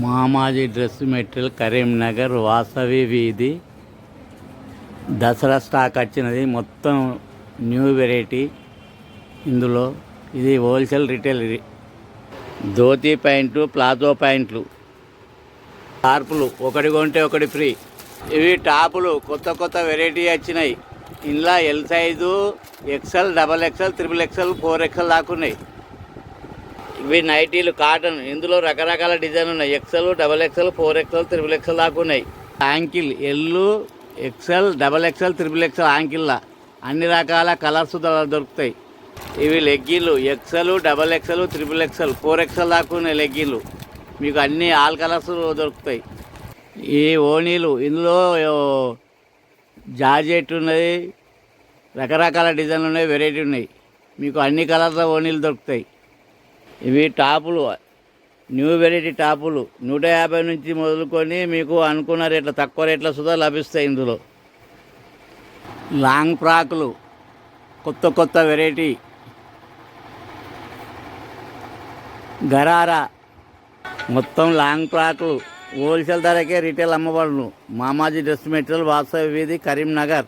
మామాజీ dress material Karimnagar Vasavi వీధి. Dasara stock వచ్చినది. మొత్తం న్యూ వెరైటీ ఇందులో. ఇది హోల్సేల్ రిటైల్ ఇది. ధోతి ప్యాంటు ప్లాజో ప్యాంట్లు. టార్పులు. ఒకటి కొంటే ఒకటి ఫ్రీ. ఇవి టాపులు. కొత్త కొత్త వెరైటీ వచ్చినాయి. ఇందులో L size XL double XL triple XL four XL దాకా ఉన్నాయి. ఇవి నైటీలు కాటన్ ఇందులో రకరకాల డిజైన్ ఉన్నాయి. XL double XL four XL triple XL దాకా ఉన్నాయి. Ankle L XL double XL triple XL యాంకిల్లా అన్ని రకాల కలర్స్ దొరుకుతాయి. ఇవి లెగ్గిన్లు. XL double XL triple XL four XL దాకా ఉన్నాయి లెగ్గిన్లు. మీకు అన్ని ఆల్ కలర్స్ దొరుకుతాయి. ఈ ఓణీలు ఇందులో జార్జెట్ ఉన్నది. రకరకాల డిజైన్లు ఉన్నాయి వెరైటీ ఉన్నాయి. మీకు అన్ని కలర్ల ఓణీలు దొరుకుతాయి. ఇవి టాపులు. New variety టాపులు. నూట యాభై నుంచి మొదలుకొని మీకు అనుకున్న రేట్ల తక్కువ రేట్ల సుధా లభిస్తాయి ఇందులో. లాంగ్ ఫ్రాకులు. కొత్త కొత్త వెరైటీ గరారా మొత్తం లాంగ్ ఫ్రాకులు. హోల్సేల్ ధరకే రీటైల్ అమ్మబడును. మామాజీ డ్రెస్ మెటీరియల్ వాసవి వీధి కరీంనగర్.